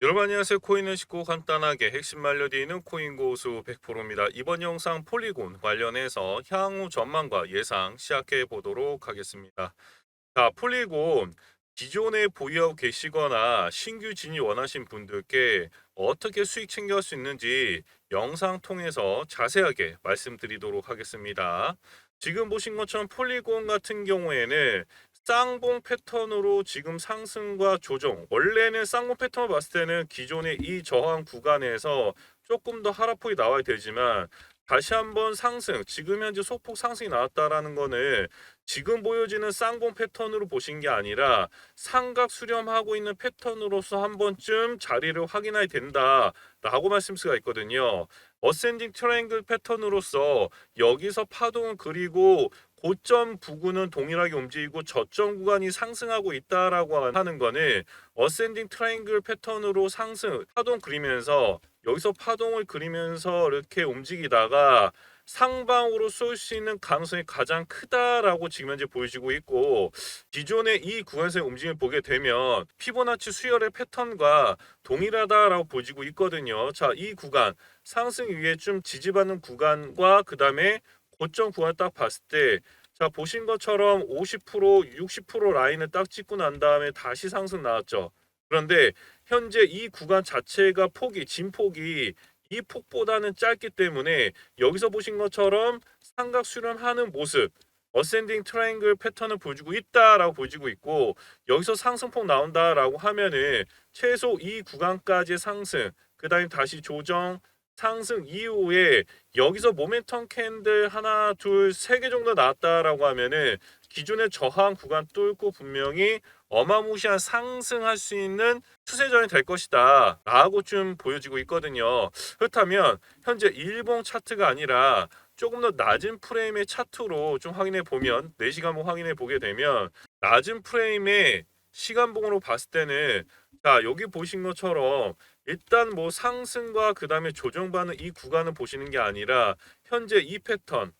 여러분 안녕하세요. 코인을 쉽고 간단하게 핵심 말려드리는 코인 고수 100%입니다. 이번 영상 폴리곤 관련해서 향후 전망과 예상 시작해 보도록 하겠습니다. 자, 폴리곤 기존에 보유하고 계시거나 신규 진입 원하신 분들께 어떻게 수익 챙겨갈 수 있는지 영상 통해서 자세하게 말씀드리도록 하겠습니다. 지금 보신 것처럼 폴리곤 같은 경우에는 쌍봉 패턴으로 지금 상승과 조정 원래는 쌍봉 패턴을 봤을 때는 기존의 이 저항 구간에서 조금 더 하락폭이 나와야 되지만 다시 한번 상승 지금 현재 소폭 상승이 나왔다라는 거는 지금 보여지는 쌍봉 패턴으로 보신 게 아니라 삼각 수렴하고 있는 패턴으로서 한 번쯤 자리를 확인해야 된다라고 말씀 수가 있거든요. 어센딩 트라이앵글 패턴으로서 여기서 파동을 그리고 고점 부근은 동일하게 움직이고 저점 구간이 상승하고 있다라고 하는 거는 어센딩 트라이앵글 패턴으로 상승 파동 그리면서 여기서 파동을 그리면서 이렇게 움직이다가 상방으로 쏠 수 있는 가능성이 가장 크다라고 지금 현재 보여지고 있고 기존의 이 구간에서의 움직임을 보게 되면 피보나치 수열의 패턴과 동일하다라고 보여지고 있거든요. 자, 이 구간 상승 위에 좀 지지받는 구간과 그 다음에 고점 구간 딱 봤을 때 자 보신 것처럼 50% 60% 라인을 딱 찍고 난 다음에 다시 상승 나왔죠. 그런데 현재 이 구간 자체가 폭이 진폭이 이 폭보다는 짧기 때문에 여기서 보신 것처럼 삼각 수렴하는 모습 어센딩 트라이앵글 패턴을 보여주고 있다라고 보여지고 있고 여기서 상승폭 나온다라고 하면은 최소 이 구간까지의 상승 그 다음에 다시 조정 상승 이후에 여기서 모멘텀 캔들 하나 둘 세 개 정도 나왔다라고 하면은 기존의 저항 구간 뚫고 분명히 어마무시한 상승할 수 있는 추세전이 될 것이다 라고 좀 보여지고 있거든요. 그렇다면 현재 일봉 차트가 아니라 조금 더 낮은 프레임의 차트로 좀 확인해 보면 4시간봉 확인해 보게 되면 낮은 프레임의 시간봉으로 봤을 때는 자 여기 보신 것처럼 일단 뭐 상승과 그 다음에 조정받는 이 구간을 보시는 게 아니라 현재 이 패턴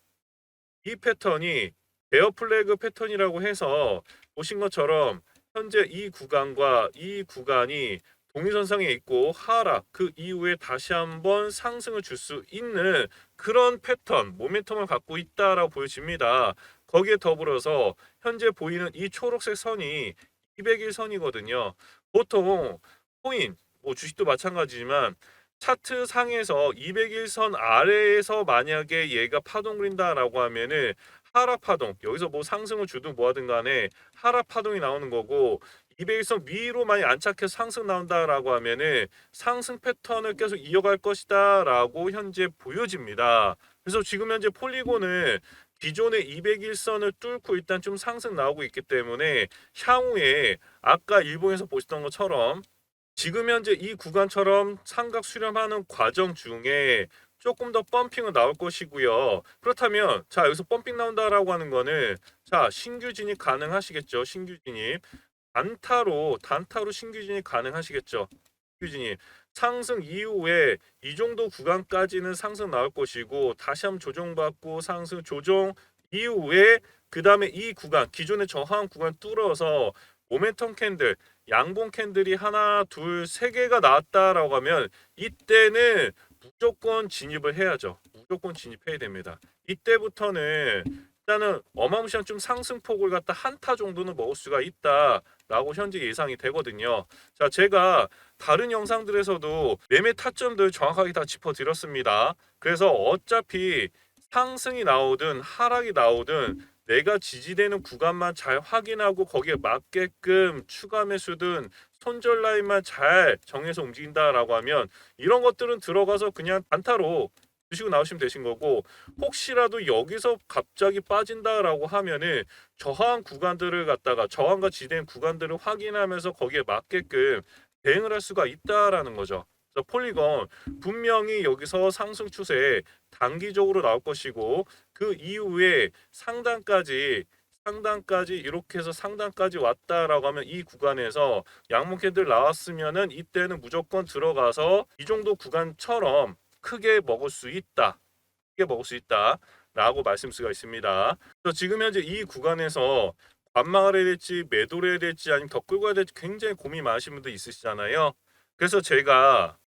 이 패턴이 베어 플래그 패턴이라고 해서 보신 것처럼 현재 이 구간과 이 구간이 동일선상에 있고 하락 그 이후에 다시 한번 상승을 줄 수 있는 그런 패턴 모멘텀을 갖고 있다라고 보여집니다. 거기에 더불어서 현재 보이는 이 초록색 선이 200일 선이거든요. 보통 코인 뭐 주식도 마찬가지지만 차트 상에서 200일 선 아래에서 만약에 얘가 파동 그린다라고 하면은 하락 파동 여기서 뭐 상승을 주든 뭐하든 간에 하락 파동이 나오는 거고 200일선 위로 많이 안착해서 상승 나온다라고 하면은 상승 패턴을 계속 이어갈 것이다라고 현재 보여집니다. 그래서 지금 현재 폴리곤은 기존의 200일선을 뚫고 일단 좀 상승 나오고 있기 때문에 향후에 아까 일본에서 보셨던 것처럼 지금 현재 이 구간처럼 삼각 수렴하는 과정 중에 조금 더 펌핑은 나올 것이고요. 그렇다면 자 여기서 펌핑 나온다라고 하는 거는 자 신규 진입 가능하시겠죠? 신규 진입 단타로 단타로 신규 진입 가능하시겠죠? 신규 진입 상승 이후에 이 정도 구간까지는 상승 나올 것이고 다시 한번 조정받고 상승 조정 이후에 그 다음에 이 구간 기존의 저항 구간 뚫어서 모멘텀 캔들 양봉 캔들이 하나 둘 세 개가 나왔다라고 하면 이때는 무조건 진입을 해야죠. 무조건 진입해야 됩니다. 이때부터는 일단은 어마무시한 좀 상승폭을 갖다 한타 정도는 먹을 수가 있다라고 현재 예상이 되거든요. 자, 제가 다른 영상들에서도 매매 타점들 정확하게 다 짚어드렸습니다. 그래서 어차피 상승이 나오든 하락이 나오든 내가 지지되는 구간만 잘 확인하고 거기에 맞게끔 추가 매수든 손절 라인만 잘 정해서 움직인다라고 하면 이런 것들은 들어가서 그냥 단타로 드시고 나오시면 되신 거고 혹시라도 여기서 갑자기 빠진다라고 하면은 저항 구간들을 갖다가 저항과 지대인 구간들을 확인하면서 거기에 맞게끔 대응을 할 수가 있다라는 거죠. 폴리건 분명히 여기서 상승 추세 단기적으로 나올 것이고 그 이후에 상단까지 상단까지 이렇게 해서 상단까지 왔다라고 하면 이 구간에서 양봉 캔들 나왔으면은 이때는 무조건 들어가서 이 정도 구간처럼 크게 먹을 수 있다. 크게 먹을 수 있다 라고 말씀 수가 있습니다. 그래서 지금 현재 이 구간에서 관망을 해야 될지 매도를 해야 될지 아니면 더 끌고 가야 될지 굉장히 고민 많으신 분들 있으시잖아요. 그래서 제가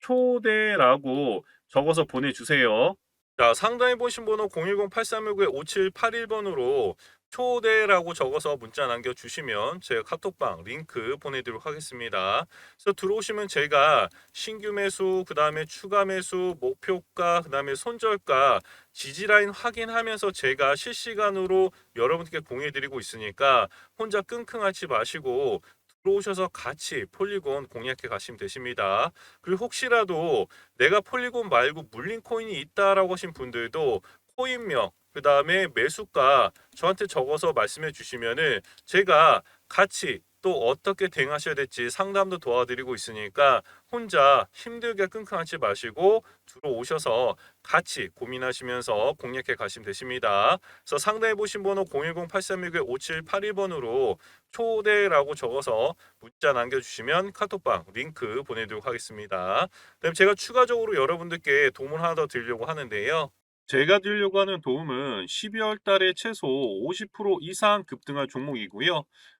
초대라고 적어서 보내주세요. 자, 상단에 보신 번호 010-8319-5781번으로 초대라고 적어서 문자 남겨주시면 제가 카톡방 링크 보내드리도록 하겠습니다. 그래서 들어오시면 제가 신규 매수, 그 다음에 추가 매수, 목표가, 그 다음에 손절가, 지지라인 확인하면서 제가 실시간으로 여러분께 공유해드리고 있으니까 혼자 끙끙 앓지 마시고 들어오셔서 같이 폴리곤 공략해 가시면 되십니다. 그리고 혹시라도 내가 폴리곤 말고 물린 코인이 있다라고 하신 분들도 코인명 그 다음에 매수가 저한테 적어서 말씀해 주시면은 제가 같이 또 어떻게 대응하셔야 될지 상담도 도와드리고 있으니까 혼자 힘들게 끙끙 앓지 마시고 들어오셔서 같이 고민하시면서 공략해 가시면 되십니다. 그래서 상단에 보신 번호 010-8361-5782번으로 초대라고 적어서 문자 남겨주시면 카톡방 링크 보내드리도록 하겠습니다. 그럼 제가 추가적으로 여러분들께 도움을 하나 더 드리려고 하는데요. 제가 드리려고 하는 도움은 12월 달에 최소 50% 이상 급등할 종목이고요.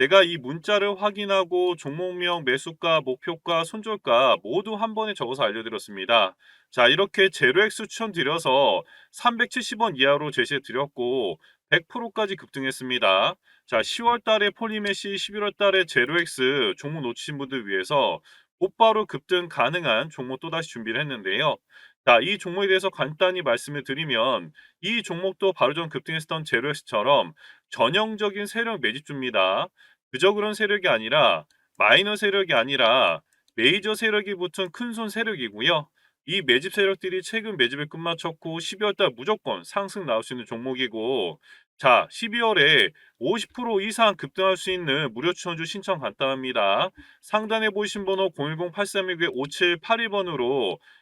내가 이 문자를 확인하고 종목명, 매수가, 목표가, 손절가 모두 한 번에 적어서 알려드렸습니다. 자, 이렇게 제로엑스 추천드려서 370원 이하로 제시해 드렸고 100%까지 급등했습니다. 자, 10월 달에 폴리메시, 11월 달에 제로엑스 종목 놓치신 분들 위해서 곧바로 급등 가능한 종목 또다시 준비를 했는데요. 자, 이 종목에 대해서 간단히 말씀을 드리면 이 종목도 바로 전 급등했었던 제로엑스처럼 전형적인 세력 매집주입니다. 그저 그런 세력이 아니라 마이너 세력이 아니라 메이저 세력이 붙은 큰손 세력이고요. 이 매집 세력들이 최근 매집에 끝마쳤고 12월 달 무조건 상승 나올 수 있는 종목이고 자 12월에 50% 이상 급등할 수 있는 무료 추천주 신청 간단합니다. 상단에 보이신 번호 010-8361-5782번으로